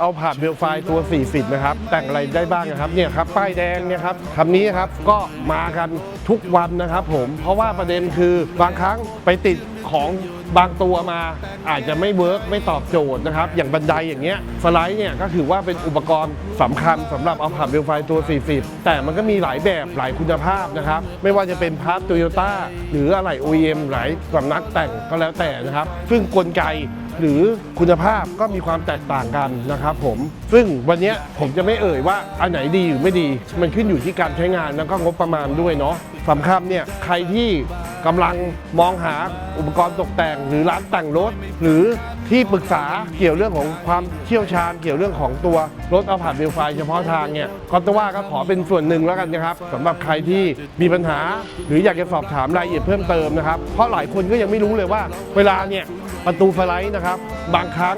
เอาผ่านเบลไฟตัว 40 นะครับ แต่งอะไรได้บ้างนะครับเนี่ยครับป้ายแดงเนี่ยครับคำนี้ครับก็มากันทุกวันนะครับผมเพราะว่าประเด็นคือบางครั้งไปติดของบางตัวมาอาจจะไม่เวิร์กไม่ตอบโจทย์นะครับ อย่างบันไดอย่างเงี้ยสไลด์เนี่ยก็ถือว่าเป็นอุปกรณ์สำคัญสำหรับเอาผ่านเบลไฟตัว 40 แต่มันก็มีหลายแบบหลายคุณภาพนะครับ ไม่ว่าจะเป็นพาร์ทโตโยต้าหรืออะไร OEM หลายสำนักแต่งก็แล้วแต่นะครับ ซึ่งกลไก หรือคุณภาพก็มีความแตกต่างกันนะครับผม ซึ่งวันนี้ผมจะไม่เอ่ยว่าอันไหนดีหรือไม่ดี มันขึ้นอยู่ที่การใช้งานแล้วก็งบประมาณด้วยเนาะสำคัญเนี่ยใครที่ กำลังมองหาอุปกรณ์ตกแต่ง หรือร้านแต่งรถ หรือที่ปรึกษาเกี่ยวเรื่องของความเชี่ยวชาญ เกี่ยวเรื่องของตัวรถเอาผ่านเบลไฟเฉพาะทางเนี่ยก็ตว่าก็ขอเป็นส่วนหนึ่งแล้วกันนะครับสำหรับใครที่มีปัญหา หรืออยากจะสอบถามรายละเอียดเพิ่มเติมนะครับ เพราะหลายคนก็ยังไม่รู้เลยว่า เวลาเนี่ยประตูไฟไลท์นะครับ บางครั้ง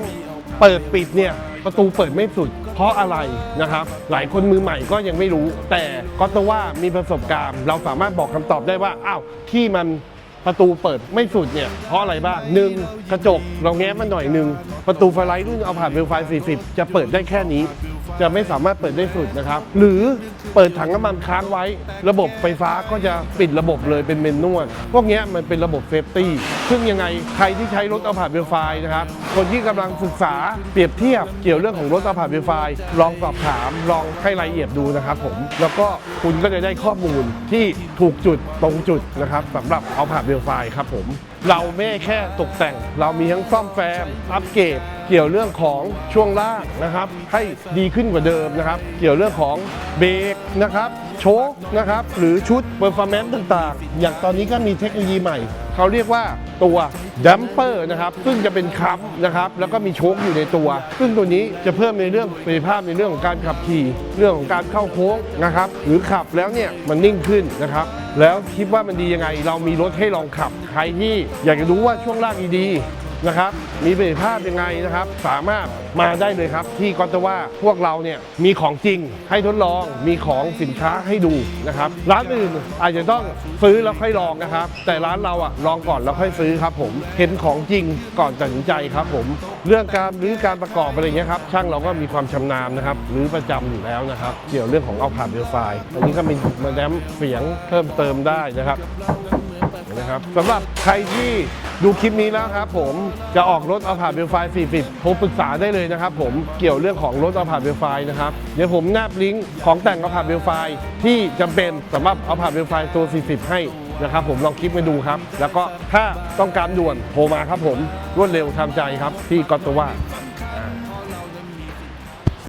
เปิดปิดเนี่ยประตูเปิดไม่สุด เพราะอะไรนะครับ หลายคนมือใหม่ก็ยังไม่รู้ แต่ก็ต้องว่ามีประสบการณ์ เราสามารถบอกคำตอบได้ว่าอ้าวที่มัน ประตูเปิดไม่สุดเนี่ยเพราะอะไรบ้างหนึ่งกระจกเราแง้มมันหน่อยหนึ่งประตูไฟไลท์รุ่นเอาผ่านเวลไฟ40 จะเปิดได้แค่นี้ จะไม่สามารถเปิดได้สุดนะครับ หรือเปิดถังน้ำมันค้างไว้ ระบบไฟฟ้าก็จะปิดระบบเลยเป็นเมนนวลพวกนี้มันเป็นระบบเซฟตี้ซึ่งยังไงใครที่ใช้รถเอาผ่านเวลไฟนะครับคนที่กำลังศึกษาเปรียบเทียบเกี่ยวเรื่องของรถเอาผ่านเวลไฟลองสอบถามลองให้รายละเอียดดูนะครับผมแล้วก็คุณก็จะได้ข้อมูลที่ถูกจุดตรงจุดนะครับสำหรับเอาผ่านเวลไฟครับผม เราไม่แค่ตกแต่ง เรามีทั้งซ่อมแซมอัปเกรดเกี่ยวเรื่องของช่วงล่างนะครับ ให้ดีขึ้นกว่าเดิมนะครับ เกี่ยวเรื่องของเบรกนะครับโชคนะครับหรือชุดเปอร์ฟอร์แมนซ์ต่างๆ อย่างตอนนี้ก็มีเทคโนโลยีใหม่ เขาเรียกว่าตัวดัมเปอร์นะครับ ซึ่งจะเป็นคัมนะครับ แล้วก็มีโชคอยู่ในตัว ซึ่งตัวนี้จะเพิ่มในเรื่องประสิทธิภาพในเรื่องของการขับขี่เรื่องของการเข้าโค้งนะครับ หรือขับแล้วเนี่ยมันนิ่งขึ้นนะครับ แล้วคิดว่ามันดียังไง เรามีรถให้ลองขับใครที่อยากจะรู้ว่าช่วงล่างดีๆนะครับ มีประสิทธิภาพยังไงนะครับ สามารถมาได้เลยครับ ที่กอตว่าพวกเราเนี่ยมีของจริงให้ทดลองมีของสินค้าให้ดูนะครับ ร้านอื่นอาจจะต้องซื้อแล้วค่อยลองนะครับ แต่ร้านเราอะลองก่อนแล้วค่อยซื้อครับ ผมเห็นของจริงก่อนตัดสินใจครับ ผมเรื่องการหรือการประกอบอะไรเงี้ยครับช่างเราก็มีความชำนาญนะครับ หรือประจำอยู่แล้วนะครับ เกี่ยวเรื่องของเอาผ่านเดลไฟอันนี้ก็มีมาแดมเสียงเพิ่มเติมได้นะครับ นะครับสำหรับใครที่ดูคลิปนี้แล้วครับผมจะออกรถเอาผ่านเบลไฟ40โทรปรึกษาได้เลยนะครับผมเกี่ยวเรื่องของรถเอาผ่านเบลไฟนะครับ เดี๋ยวผมแนบลิงก์ของแต่งเอาผ่านเบลไฟที่จำเป็นสำหรับเอาผ่านเบลไฟตัว 40 ให้นะครับผมลองคลิปมาดูครับ แล้วก็ถ้าต้องการด่วนโทรมาครับผมรวดเร็วทันใจครับที่กอตว่า